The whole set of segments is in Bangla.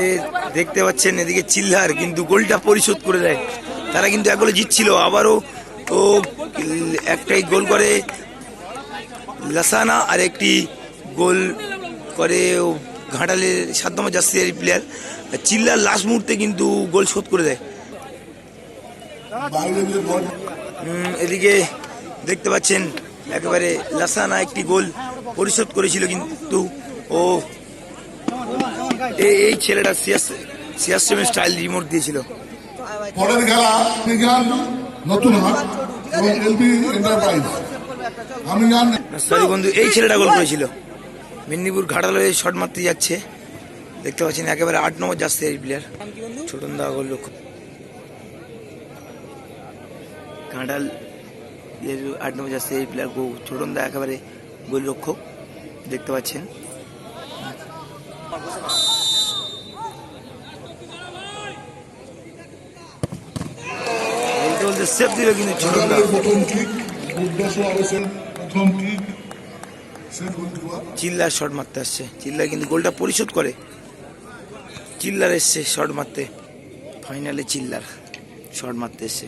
এ দেখতে পাচ্ছেন এদিকে চিল্লার কিন্তু গোলটা পরিশোধ করে দেয়। তারা কিন্তু এক গোলে জিতছিল। আবারও ও একটাই গোল করে লাসানা আর একটি গোল করে ও ঘাটালের সাত নম্বর জাস্তিয়ারি প্লেয়ার চিল্লার লাস্ট মুহূর্তে কিন্তু গোল শোধ করে দেয়। এদিকে দেখতে পাচ্ছেন, একেবারে লাসানা একটি গোল পরিশোধ করেছিল কিন্তু ও এই- ছেলেটা সিয়াস্টেমের স্টাইল রিমোট দিয়েছিল। পরের খেলা নতুন হাট এবং এলবি এন্টারপ্রাইজ আমি জান সরি বন্ধু এই ছেলেটা গোল করেছিল। মেদিনীপুর ঘাটাল শট মারতে যাচ্ছে। দেখতে পাচ্ছেন একেবারে আট নম্বর যাচ্ছে এই প্লেয়ার ছোটন দা গোল লক্ষ্য। ঘাটাল আট নম্বর যাচ্ছে এই প্লেয়ার গো ছোটন দা একেবারে গোল রক্ষক দেখতে পাচ্ছেন বলতে বলতে সেফ দিল কিন্তু ছোটন দা প্রথম কিক উদ্দেশ্য সেফ দিবে কিন্তু চিল্লার শট মারতে আসছে। চিল্লার কিন্তু গোলটা পরিশোধ করে। চিল্লার এসছে শট মারতে ফাইনালে চিল্লার শট মারতে এসছে।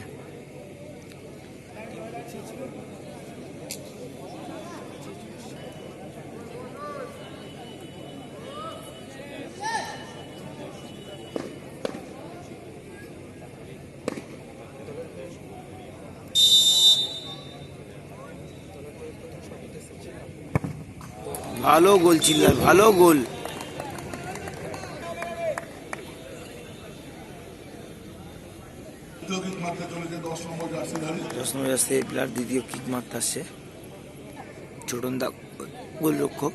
ভালো গোল, চিল্লার ভালো গোল। দশ নম্বর দশ প্লেয়ার দ্বিতীয় কিক মারতে আসছে। ছোটন দা গোল রক্ষক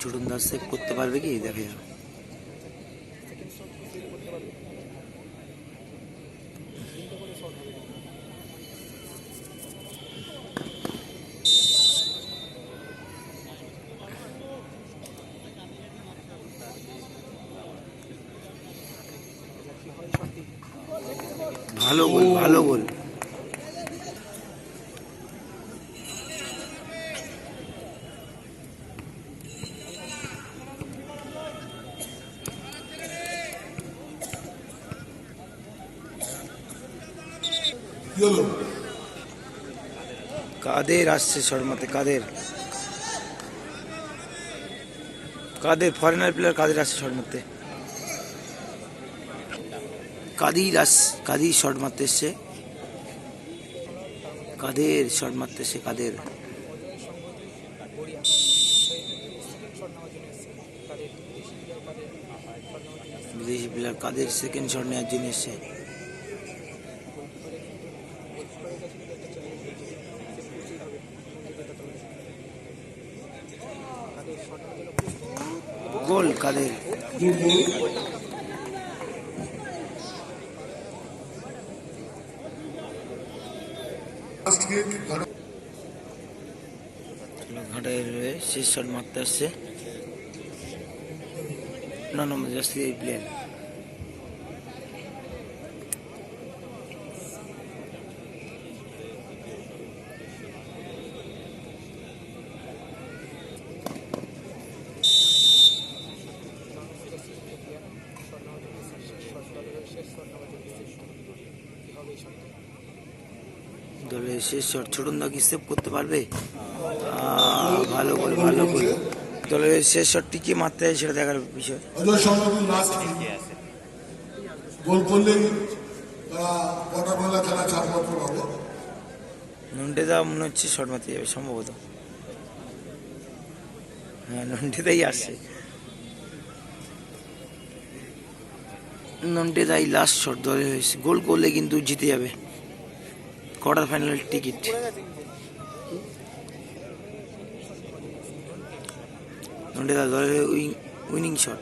ছোটন দা সেভ করতে পারবে কি? দেখে ভালো গোল ভালো গোল কাদের আসছে শর্মাতে? কাদের? কাদের? ফরেনার প্লেয়ার কাদের আসছে শর্ট মারতে কাদির আস, কাদির শর্ট মারতে এসছে। কাদের শর্ট মারতে এসছে, কাদের? বিদেশি প্লেয়ার কাদের সেকেন্ড শট নেওয়ার জন্য এসছে? গোল, কাদের? কিক ঘাটায় রয়ে শেষ শট মারতে আসছে ন নম্বর এই দলের শেষ ছোটন দা কি সেভ করতে পারবে? ভালো করে ভালো করে। দলের শেষ শটটি কে মারতে হয় সেটা দেখার বিষয়। গোল করলেই কোয়ার্টার খেলা ছাড়পত্র পাবে। নন্টে দা মনে হচ্ছে শট মারতে যাবে সম্ভবত। হ্যাঁ নন্টে দাই আসছে নন্টে দাই লাস্ট শট দলে হয়েছে গোল করলে কিন্তু জিতে যাবে। Quarter final ticket winning shot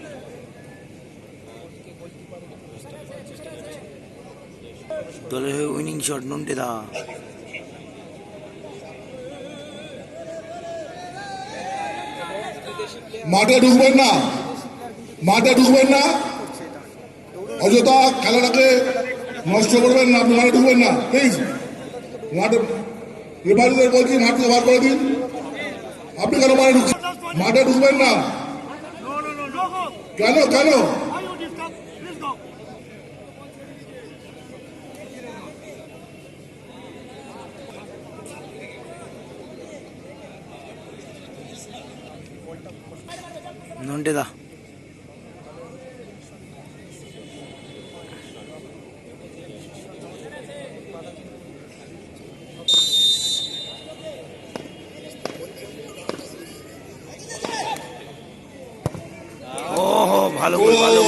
দলের হয়ে উইনিং শট নন্টে দা মাঠে ঢুকবেন না। মাঠে ঢুকবেন না। অযথা খেলাটাকে নষ্ট করবেন না। আপনি মাঠে ঢুকবেন না। প্লিজ রেফারিদের বলছি মাঠ থেকে বার করে দিন আপনি কেন মাঠে ঢুকছেন মাঠে ঢুকবেন না No, no, no, no go. কেন কেন Why 我！